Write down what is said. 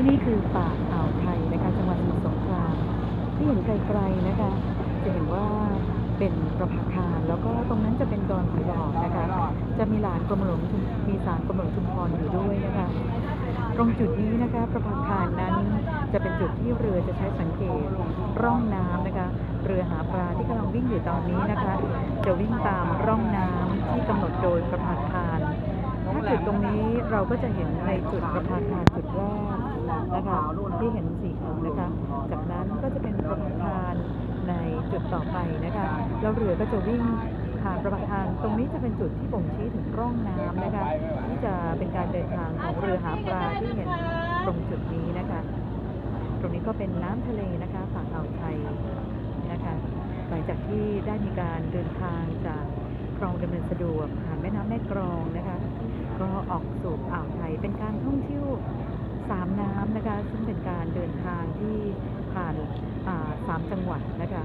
ที่นี่คือป่าอ่าวไทยนะคะจังหวัดสมุทรสงครามที่เห็นไกลๆนะคะ จะเห็นว่าเป็นประภาคารแล้วก็ตรงนั้นจะเป็นดอนหอยหลอกนะคะ จะมีหลานกรมหลวงชุมมีศาลกรมหลวงชุมพรอยู่ด้วยนะคะ ตรงจุดนี้นะคะประภาคารนั้นจะเป็นจุดที่เรือจะใช้สังเกตร่องน้ำนะคะ เรือหาปลาที่กำลังวิ่งอยู่ตอนนี้นะคะ จะวิ่งตามร่องน้ำที่กำหนดโดยประภาคารถ้าน เราก็จะเห็นในจุดประภาคารจุดแรกนะคะที่เห็นสีขาวนะคะ จากนั้นก็จะเป็นประภาคารในจุดต่อไปนะคะแล้วเรือก็จะวิ่งผ่านประภาคารตรงนี้จะเป็นจุดที่บ่งชี้ถึงร่องน้ำนะคะที่จะเป็นการเดินทางของเรือหาปลาที่เห็นตรงจุดนี้นะคะ ตรงนี้ก็เป็นน้ำทะเลนะคะฝั่งอ่าวไทยนะคะหลังจากที่ได้มีการเดินทางจากคลองดำเนินสะดวกผ่านแม่น้ำแม่กรองนะคะ ก็ออกสู่อ่าวไทยเป็นการท่องเที่ยวสามน้ำนะคะ ซึ่งเป็นการเดินทางที่ผ่านสามจังหวัดนะคะ